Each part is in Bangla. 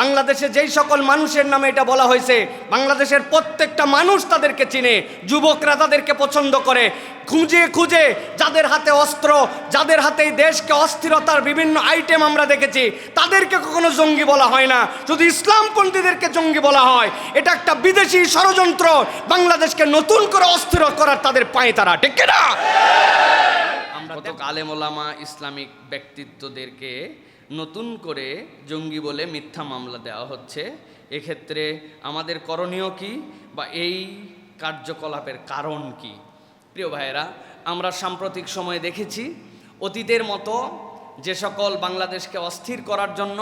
বাংলাদেশে যেই সকল মানুষের নামে এটা বলা হয়েছে, বাংলাদেশের প্রত্যেকটা মানুষ তাদেরকে চিনে, যুবকরা তাদেরকে পছন্দ করে। খুঁজে খুঁজে যাদের হাতে অস্ত্র, যাদের হাতে এই দেশকে অস্থিরতার বিভিন্ন আইটেম আমরা দেখেছি, তাদেরকে কখনো জঙ্গি বলা হয় না। শুধু ইসলামপন্থীদেরকে জঙ্গি বলা হয়, এটা একটা বিদেশি ষড়যন্ত্র। বাংলাদেশকে নতুন করে অস্থির করার তাদের পায়ে তারা, ঠিক না? আমরা আলেমোলামা ইসলামিক ব্যক্তিত্বদেরকে নতুন করে জঙ্গি বলে মিথ্যা মামলা দেওয়া হচ্ছে। এক্ষেত্রে আমাদের করণীয় কি বা এই কার্যকলাপের কারণ কি? প্রিয় ভাইয়েরা, আমরা সাম্প্রতিক সময়ে দেখেছি, অতীতের মতো যে সকল বাংলাদেশকে অস্থির করার জন্য,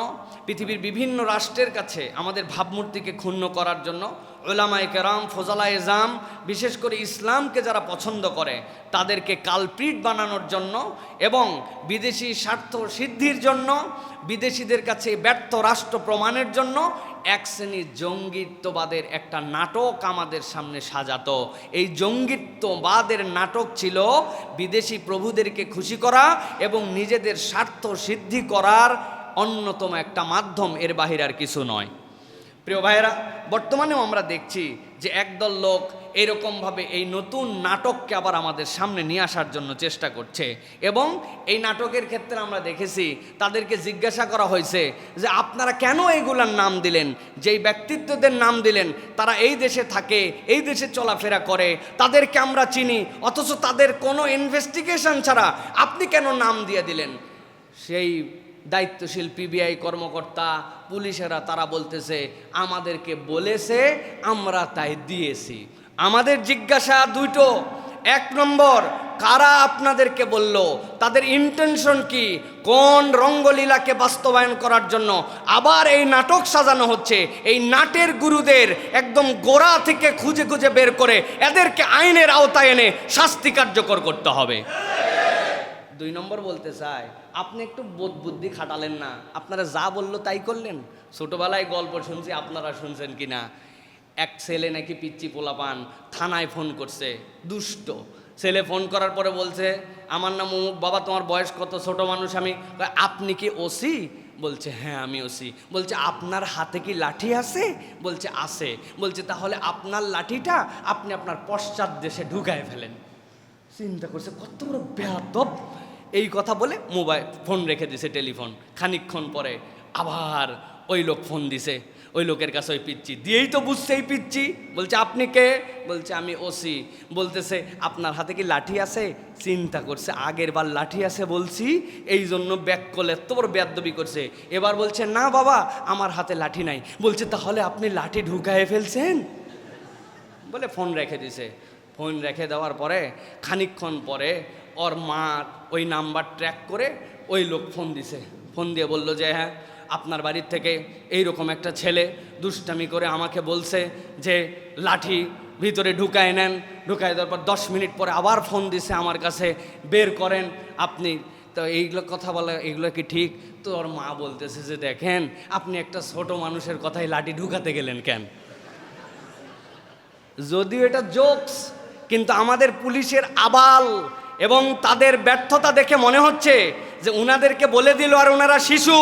পৃথিবীর বিভিন্ন রাষ্ট্রের কাছে আমাদের ভাবমূর্তিকে ক্ষুণ্ণ করার জন্য ওলামায় কেরাম ফজালা এজাম বিশেষ করে ইসলামকে যারা পছন্দ করে, তাদেরকে কালপ্রিট বানানোর জন্য এবং বিদেশি স্বার্থ সিদ্ধির জন্য, বিদেশিদের কাছে ব্যর্থ রাষ্ট্র প্রমাণের জন্য এক শ্রেণির জঙ্গিত্ববাদের একটা নাটক আমাদের সামনে সাজাত। এই জঙ্গিত্ববাদের নাটক ছিল বিদেশি প্রভুদেরকে খুশি করা এবং নিজেদের স্বার্থ সিদ্ধি করার অন্যতম একটা মাধ্যম, এর বাহির আর কিছু নয়। প্রিয় ভাইয়েরা, বর্তমানেও আমরা দেখছি যে একদল লোক এরকমভাবে এই নতুন নাটককে আবার আমাদের সামনে নিয়ে আসার জন্য চেষ্টা করছে। এবং এই নাটকের ক্ষেত্রে আমরা দেখেছি, তাদেরকে জিজ্ঞাসা করা হয়েছে যে, আপনারা কেন এইগুলার নাম দিলেন? যেই ব্যক্তিত্বদের নাম দিলেন, তারা এই দেশে থাকে, এই দেশে চলাফেরা করে, তাদেরকে আমরা চিনি, অথচ তাদের কোনো ইনভেস্টিগেশন ছাড়া আপনি কেন নাম দিয়ে দিলেন? সেই দায়িত্বশীল পিবিআই কর্মকর্তা, পুলিশেরা তারা বলতেছে, আমাদেরকে বলেছে, আমরা তাই দিয়েছি। আমাদের জিজ্ঞাসা দুটো এক নম্বর, কারা আপনাদেরকে বলল, তাদের ইন্টেনশন কি? কোন রঙ্গলীলাকে বাস্তবায়ন করার জন্য? আবার এই নাটক সাজানো হচ্ছে, এই নাটের গুরুদের একদম গোড়া থেকে খুঁজে খুঁজে বের করে এদেরকে আইনের আওতায় এনে শাস্তি কার্যকর করতে হবে। দুই নম্বর বলতে চাই, আপনি একটু বোধ বুদ্ধি খাটালেন না। আপনারা যা বলল তাই করলেন? ছোটবেলায় গল্প শুনছি, আপনারা শুনছেন কি না এক ছেলে নাকি পিচ্চি পোলাপান থানায় ফোন করছে, দুষ্ট। ছেলে ফোন করার পরে বলছে, আমার নাম অমুক, বাবা তোমার বয়স কত, ছোট মানুষ আমি। আপনি কি ওসি? বলছে হ্যাঁ আমি ওসি। বলছে, আপনার হাতে কি লাঠি আছে? বলছে আছে। বলছে, তাহলে আপনার লাঠিটা আপনি আপনার পশ্চাৎ দেশে ঢুকায় ফেলেন। চিন্তা করছে, কত বড় বেয়াদব! এই কথা বলে মোবাইল ফোন রেখে দিছে টেলিফোন। খানিকক্ষণ পরে আবার ওই লোক ফোন দিছে। ওই লোকের কাছে ওই পিচ্ছি দিয়েই তো বুঝছে এই পিচ্ছি বলছে, আপনি কে? বলছে, আমি ওসি। বলতেছে, আপনার হাতে কি লাঠি আছে? চিন্তা করছে, আগের বার লাঠি আছে বলছি, এই জন্য ব্যাক করলে এত বড় বেয়াদবি করছে। এবার বলছে, না বাবা, আমার হাতে লাঠি নাই। বলছে, তাহলে আপনি লাঠি ঢুকায়ে ফেলছেন? বলে, ফোন রেখে দিছে। ফোন রেখে দেওয়ার পরে, খানিকক্ষণ পরে, ওর মা ওই নাম্বার ট্র্যাক করে ওই লোক ফোন দিছে। ফোন দিয়ে বলল যে হ্যাঁ আপনার বাড়ির থেকে এই রকম একটা ছেলে দুষ্টামি করে আমাকে বলছে যে, লাঠি ভিতরে ঢুকায় নেন। ঢুকায় দেওয়ার পর দশ মিনিট পরে আবার ফোন দিছে আমার কাছে, বের করেন আপনি। তো এইগুলো কথা বলা, এগুলো কি ঠিক? তো ওর মা বলতেছে যে, দেখেন, আপনি একটা ছোট মানুষের কথায় লাঠি ঢুকাতে গেলেন কেন? যদিও এটা জোকস, কিন্তু আমাদের পুলিশের আবাল এবং তাদের ব্যর্থতা দেখে মনে হচ্ছে যে, উনাদেরকে বলে দিল আর ওনারা শিশু।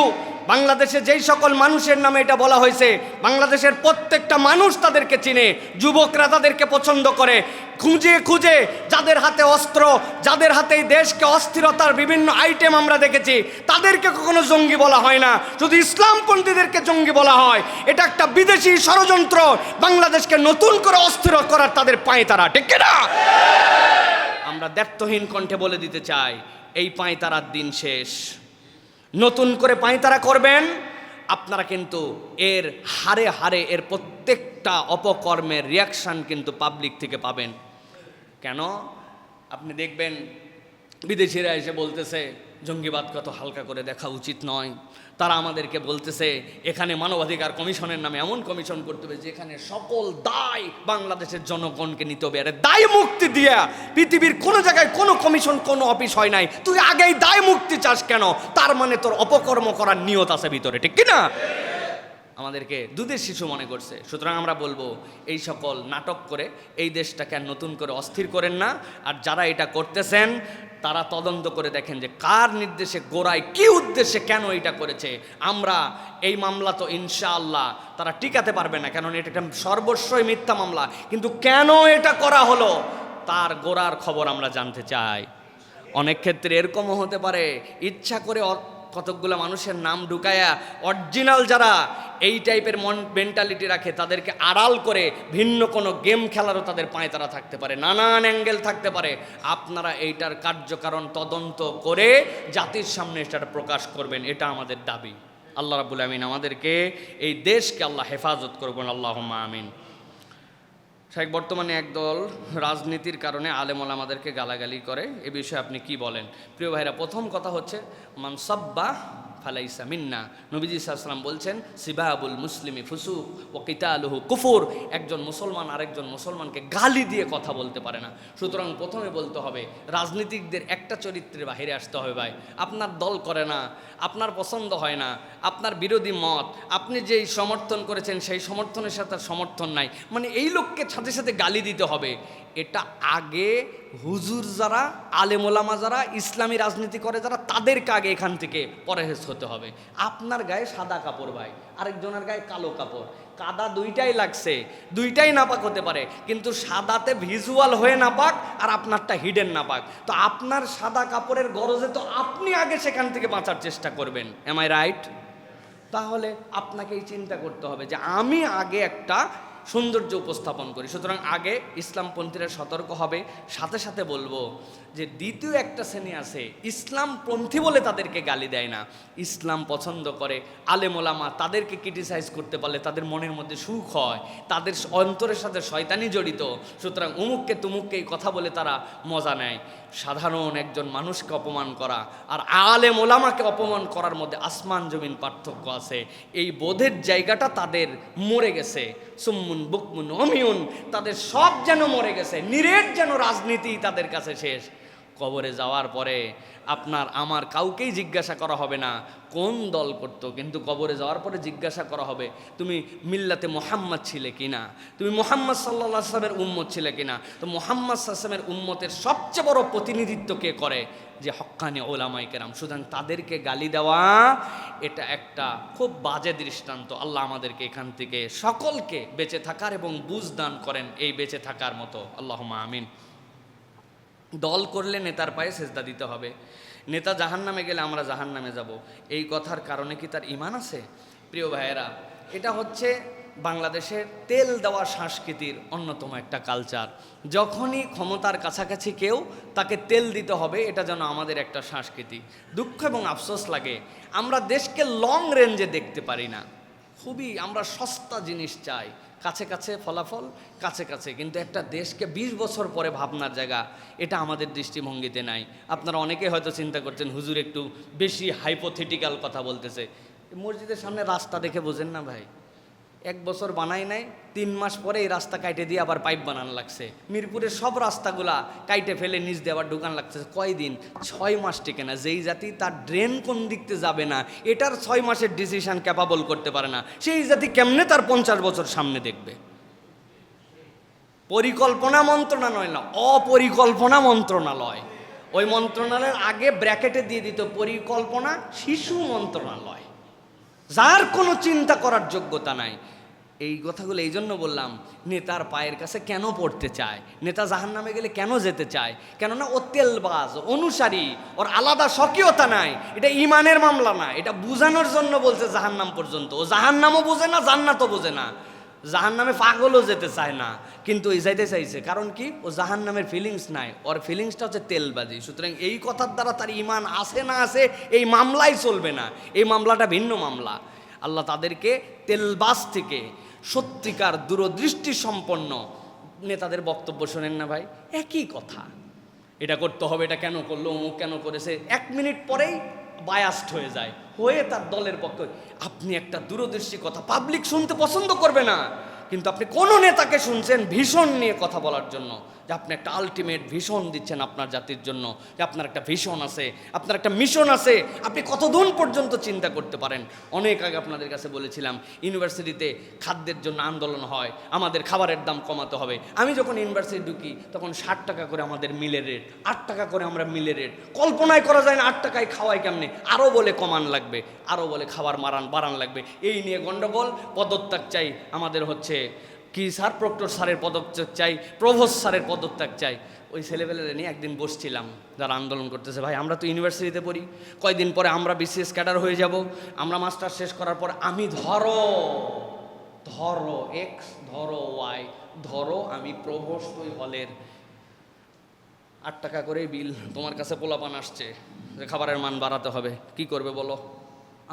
বাংলাদেশে যেই সকল মানুষের নামে এটা বলা হয়েছে, বাংলাদেশের প্রত্যেকটা মানুষ তাদেরকে চিনে, যুবকরা তাদেরকে পছন্দ করে। খুঁজে খুঁজে যাদের হাতে অস্ত্র, যাদের হাতে এই দেশকে অস্থিরতার বিভিন্ন আইটেম আমরা দেখেছি, তাদেরকে কখনো জঙ্গি বলা হয় না। শুধু ইসলামপন্থীদেরকে জঙ্গি বলা হয়। এটা একটা বিদেশি ষড়যন্ত্র। বাংলাদেশকে নতুন করে অস্থির করার তাদের পায়ে তারা, ঠিক না আমরা দ্ব্যর্থহীন কণ্ঠে বলে দিতে চাই, এই পাঁয়তারার দিন শেষ। নতুন করে পাঁয়তারা করবেন, আপনারা কিন্তু এর হারে হারে এর প্রত্যেকটা অপকর্মের রিয়াকশান কিন্তু পাবলিক থেকে পাবেন। কেন? আপনি দেখবেন বিদেশিরা এসে বলতেছে জঙ্গিবাদ কত হালকা করে দেখা উচিত নয়। তারা আমাদেরকে বলতেছে, এখানে মানবাধিকার কমিশনের নামে এমন কমিশন করতে হবে যেখানে সকল দায় বাংলাদেশের জনগণকে নিতে হবে। আরে দায় মুক্তি দিয়া পৃথিবীর কোনো জায়গায় কোনো কমিশন, কোনো অফিস হয় নাই। তুই আগেই দায় মুক্তি চাস কেন? তার মানে তোর অপকর্ম করার নিয়ত আছে ভিতরে, ঠিক কিনা? না আমাদেরকে দুধের শিশু মনে করছে। সুতরাং আমরা বলব, এই সকল নাটক করে এই দেশটাকে আর নতুন করে অস্থির করেন না। আর যারা এটা করতেছেন, তারা তদন্ত করে দেখেন যে কার নির্দেশে, গোড়ায় কি উদ্দেশ্যে কেন এটা করেছে। আমরা এই মামলা তো ইনশাআল্লাহ তারা টিকাতে পারবে না কেন এটা একটা সর্বস্বই মিথ্যা মামলা। কিন্তু কেন এটা করা হলো, তার গোড়ার খবর আমরা জানতে চাই। অনেক ক্ষেত্রে এরকমও হতে পারে, ইচ্ছা করে কতকগুলো মানুষের নাম ঢুকায়া অরিজিনাল যারা এই টাইপের মন মেন্টালিটি রাখে, তাদেরকে আড়াল করে ভিন্ন কোনো গেম খেলারও তাদের পায়ে তারা থাকতে পারে, নানান অ্যাঙ্গেল থাকতে পারে। আপনারা এইটার কার্যকারণ তদন্ত করে জাতির সামনে সেটা প্রকাশ করবেন, এটা আমাদের দাবি। আল্লাহ রাবুল আমিন আমাদেরকে এই দেশকে আল্লাহ হেফাজত করবেন আল্লাহ আমিন। শেখ বর্তমানে একদল রাজনীতির কারণে আলেমল আমাদেরকে গালাগালি করে। এ বিষয়ে আপনি কি বলেন? প্রিয় ভাইরা, প্রথম কথা হচ্ছে মানসাব্বা ফালাইসা মিন্না। নবীজি সাল্লাম বলছেন, সিবাবুল মুসলিমি ফুসুক ও কিতালুহু কুফুর। একজন মুসলমান আরেকজন মুসলমানকে গালি দিয়ে কথা বলতে পারে না। সুতরাং প্রথমে বলতে হবে, রাজনীতিকদের একটা চরিত্রের বাহিরে আসতে হবে ভাই। আপনার দল করে না, আপনার পছন্দ হয় না, আপনার বিরোধী মত, আপনি যেই সমর্থন করেছেন সেই সমর্থনের সাথে সমর্থন নাই। মানে এই লোককে সাথে সাথে গালি দিতে হবে। এটা আগে হুজুর যারা আলেমোলামা যারা, ইসলামী রাজনীতি করে যারা, তাদেরকে আগে এখান থেকে পরেহেজ হতে হবে। আপনার গায়ে সাদা কাপড় ভাই, আরেকজনের গায়ে কালো কাপড়। কাদা দুইটাই লাগছে, দুইটাই নাপাক হতে পারে, কিন্তু সাদাতে ভিজুয়াল হয়ে নাপাক আর আপনারটা হিডেন নাপাক। তো আপনার সাদা কাপড়ের গরজে তো আপনি আগে সেখান থেকে বাঁচার চেষ্টা করবেন। এম আই রাইট তাহলে আপনাকেই চিন্তা করতে হবে যে আমি আগে একটা সৌন্দর্য উপস্থাপন করি। সুতরাং আগে ইসলামপন্থীরা সতর্ক হবে। সাথে সাথে বলব যে দ্বিতীয় একটা শ্রেণি আছে, ইসলামপন্থী বলে তাদেরকে গালি দেয় না। ইসলাম পছন্দ করে আলেমোলামা তাদেরকে ক্রিটিসাইজ করতে পারলে তাদের মনের মধ্যে সুখ হয়, তাদের অন্তরের সাথে শয়তানি জড়িত। সুতরাং উমুককে তুমুককে কথা বলে তারা মজা নেয়। সাধারণ একজন মানুষকে অপমান করা আর আলে মোলামাকে অপমান করার মধ্যে আসমান জমিন পার্থক্য আছে। এই বোধের জায়গাটা তাদের মরে গেছে। সুম্মুন, বুকমুন অমিউন তাদের সব যেন মরে গেছে। নিরেট যেন রাজনীতি তাদের কাছে শেষ। কবরে যাওয়ার পরে আপনার, আমার কাউকেই জিজ্ঞাসা করা হবে না কোন দল করতো, কিন্তু কবরে যাওয়ার পরে জিজ্ঞাসা করা হবে, তুমি মিল্লাতে মোহাম্মদ ছিলে কিনা? তুমি মোহাম্মদ সাল্লাহ আসলামের উম্মত ছিলে কিনা? তো মোহাম্মদ সাল্লামের উম্মতের সবচেয়ে বড় প্রতিনিধিত্ব কে করে? যে হক্কানি ওলামাই কেরাম। সুতরাং তাদেরকে গালি দেওয়া, এটা একটা খুব বাজে দৃষ্টান্ত। আল্লাহ আমাদেরকে এখান থেকে সকলকে বেঁচে থাকার এবং বুঝ দান করেন এই বেঁচে থাকার মতো। আল্লাহ আমিন। দল করলে নেতার পায়ে সেজদা দিতে হবে। নেতা জাহান নামে গেলে আমরা জাহান নামে যাব। এই কথার কারণে কি তার ইমান আছে? প্রিয় ভাইয়েরা, এটা হচ্ছে বাংলাদেশের তেল দেওয়া সংস্কৃতির অন্যতম একটা কালচার যখনই ক্ষমতার কাছাকাছি কেউ তাকে তেল দিতে হবে, এটা যেন আমাদের একটা সংস্কৃতি। দুঃখ এবং আফসোস লাগে। আমরা দেশকে লং রেঞ্জে দেখতে পারি না। খুবই আমরা সস্তা জিনিস চাই। কাছে কাছে ফলাফল, কাছে কাছে। কিন্তু একটা দেশকে ২০ বছর পরে ভাবনার জায়গা, এটা আমাদের দৃষ্টিভঙ্গিতে নাই। আপনারা অনেকে হয়তো চিন্তা করছেন, হুজুর একটু বেশি হাইপোথেটিক্যাল কথা বলতেছে। মসজিদের সামনে রাস্তা দেখে বোঝেন না ভাই। এক বছর বানাই নাই, তিন মাস পরে এই রাস্তা কাইটে দিয়ে আবার পাইপ বানানো লাগছে। মিরপুরের সব রাস্তাগুলা কাইটে ফেলে নিচ দিয়ে আবার ঢুকান লাগছে। কয়দিন? ছয় মাস টেকে না। যেই জাতি তার ড্রেন কোন দিকতে যাবে না, এটার ছয় মাসের ডিসিশন ক্যাপাবল করতে পারে না। সেই জাতি কেমনে তার পঞ্চাশ বছর সামনে দেখবে? পরিকল্পনা মন্ত্রণালয় না, অপরিকল্পনা মন্ত্রণালয়। ওই মন্ত্রণালয়ের আগে ব্র্যাকেটে দিয়ে দিত, পরিকল্পনা শিশু মন্ত্রণালয়। যার কোনো চিন্তা করার যোগ্যতা নাই। এই কথাগুলো এই জন্য বললাম, নেতার পায়ের কাছে কেন পড়তে চায়? নেতা জাহান নামে গেলে কেন যেতে চায়? কেননা ও তেলবাজ অনুসারী, ওর আলাদা স্বকীয়তা নাই। এটা ইমানের মামলা না, এটা বুঝানোর জন্য বলছে জাহান্নাম পর্যন্ত। ও জাহান্নামও বোঝে না, জান্নাতও বোঝে না। জাহান নামে পাগলও যেতে চায় না, কিন্তু এই যাইতে চাইছে। কারণ কি? ও জাহান নামের ফিলিংস নাই। ওর ফিলিংসটা হচ্ছে তেলবাজি। সুতরাং এই কথার দ্বারা তার ইমান আসে না আসে, এই মামলাই চলবে না। এই মামলাটা ভিন্ন মামলা। আল্লাহ তাদেরকে তেলবাজ থেকে সত্যিকার দূরদৃষ্টি সম্পন্ন নেতাদের বক্তব্য শোনেন না ভাই। একই কথা। এটা করতে হবে, এটা কেন করল, অমুক কেন করেছে? এক মিনিট পরেই বায়াস্ট হয়ে যায়, হয়ে তার দলের পক্ষে। আপনি একটা দূরদর্শী কথা পাবলিক শুনতে পছন্দ করবে না, কিন্তু আপনি কোনো নেতাকে শুনছেন ভীষণ নিয়ে কথা বলার জন্য। যে আপনি একটা আলটিমেট ভিশন দিচ্ছেন আপনার জাতির জন্য, যে আপনার একটা ভিশন আছে, আপনার একটা মিশন আছে, আপনি কতদূর পর্যন্ত চিন্তা করতে পারেন? অনেক আগে আপনাদের কাছে বলেছিলাম, ইউনিভার্সিটিতে খাদ্যের জন্য আন্দোলন হয়, আমাদের খাবারের দাম কমাতে হবে। আমি যখন ইউনিভার্সিটি ঢুকি, তখন ষাট টাকা করে আমাদের মিলের রেট আট টাকা করে আমরা মিলের রেট কল্পনায় করা যায় না আট টাকায় খাওয়াই কেমনে? আরও বলে কমান লাগবে আরও বলে খাবার মারান, বাড়ান লাগবে। এই নিয়ে গণ্ডগোল পদত্যাগ চাই। আমাদের হচ্ছে কি স্যার প্রক্টর স্যারের পদত্যাগ চাই প্রভোস স্যারের পদত্যাগ চাই। ওই ছেলেবেলেরা নিয়ে একদিন বসছিলাম, যারা আন্দোলন করতেছে। ভাই, আমরা তো ইউনিভার্সিটিতে পড়ি, কয়দিন পরে আমরা বিসিএস ক্যাডার হয়ে যাব, আমরা মাস্টার শেষ করার পর আমি ধরো ধরো এক্স ধরো ওয়াই ধরো আমি প্রভোস্ট ওই হলের আট টাকা করে বিল, তোমার কাছে পোলাপান আসছে, যে খাবারের মান বাড়াতে হবে। কি করবে বলো?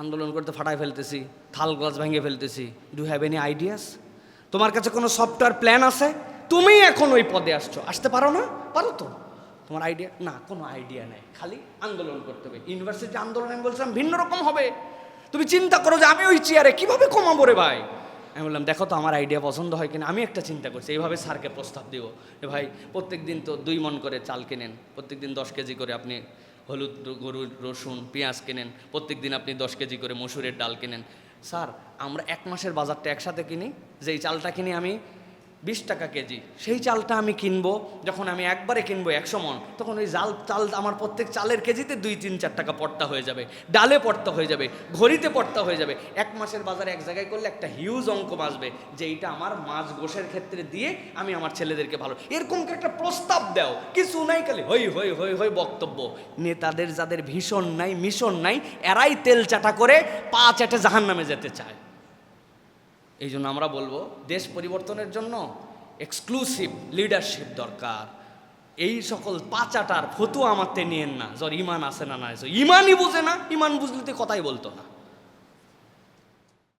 আন্দোলন করতে ফাটায় ফেলতেছি, থাল গ্লাস ভেঙে ফেলতেছি। ডু হ্যাভ এনি আইডিয়াস তোমার কাছে কোনো সফটওয়্যার প্ল্যান আছে? তুমি এখন ওই পদে আসছো। আসতে পারো না? পারো তো। তোমার আইডিয়া না, কোনো আইডিয়া নেই। খালি আন্দোলন করতে হবে। ইউনিভার্সিটি আন্দোলন আমি বলছিলাম, ভিন্ন রকম হবে। তুমি চিন্তা করো যে আমি ওই চেয়ারে কীভাবে কমাবো রে ভাই? আমি বললাম, দেখো তো আমার আইডিয়া পছন্দ হয় কিনা। আমি একটা চিন্তা করছি, এইভাবে স্যারকে প্রস্তাব দিব যে, ভাই প্রত্যেক দিন তো দুই মন করে চাল কেনেন। প্রত্যেক দিন দশ কেজি করে আপনি হলুদ, গরুর রসুন, পেঁয়াজ কেনেন। প্রত্যেক দিন আপনি দশ কেজি করে মসুরের ডাল কেনেন। স্যার আমরা এক মাসের বাজারটা একসাথে কিনি যেই চালটা কিনি আমি বিশ টাকা কেজি। সেই চালটা আমি কিনবো, যখন আমি একবারে কিনবো একশো মন, তখন ওই জাল, চাল আমার প্রত্যেক চালের কেজিতে দুই, তিন, চার টাকা পড়তা হয়ে যাবে। ডালে পড়তা হয়ে যাবে, ঘড়িতে পড়তা হয়ে যাবে। এক মাসের বাজারে এক জায়গায় করলে একটা হিউজ অঙ্ক বাঁচবে যে এইটা আমার মাছ গোশের ক্ষেত্রে দিয়ে আমি আমার ছেলেদেরকে ভালো। এরকম একটা প্রস্তাব দাও? কিছু নাই খালি? হই হই হই হই বক্তব্য। নেতাদের যাদের ভীষণ নাই, মিশন নাই, এরাই তেল চাটা করে পা চাটে জাহান নামে যেতে চায়। এই জন্য আমরা বলব দেশ পরিবর্তনের জন্য এক্সক্লুসিভ লিডারশিপ দরকার। এই সকল পাচাটার ফতুয়া আমাতে নিয়েন না। যার ইমান আছে না না ইমানই বুঝে না, ইমান বুঝলিতে কথাই বলতো না।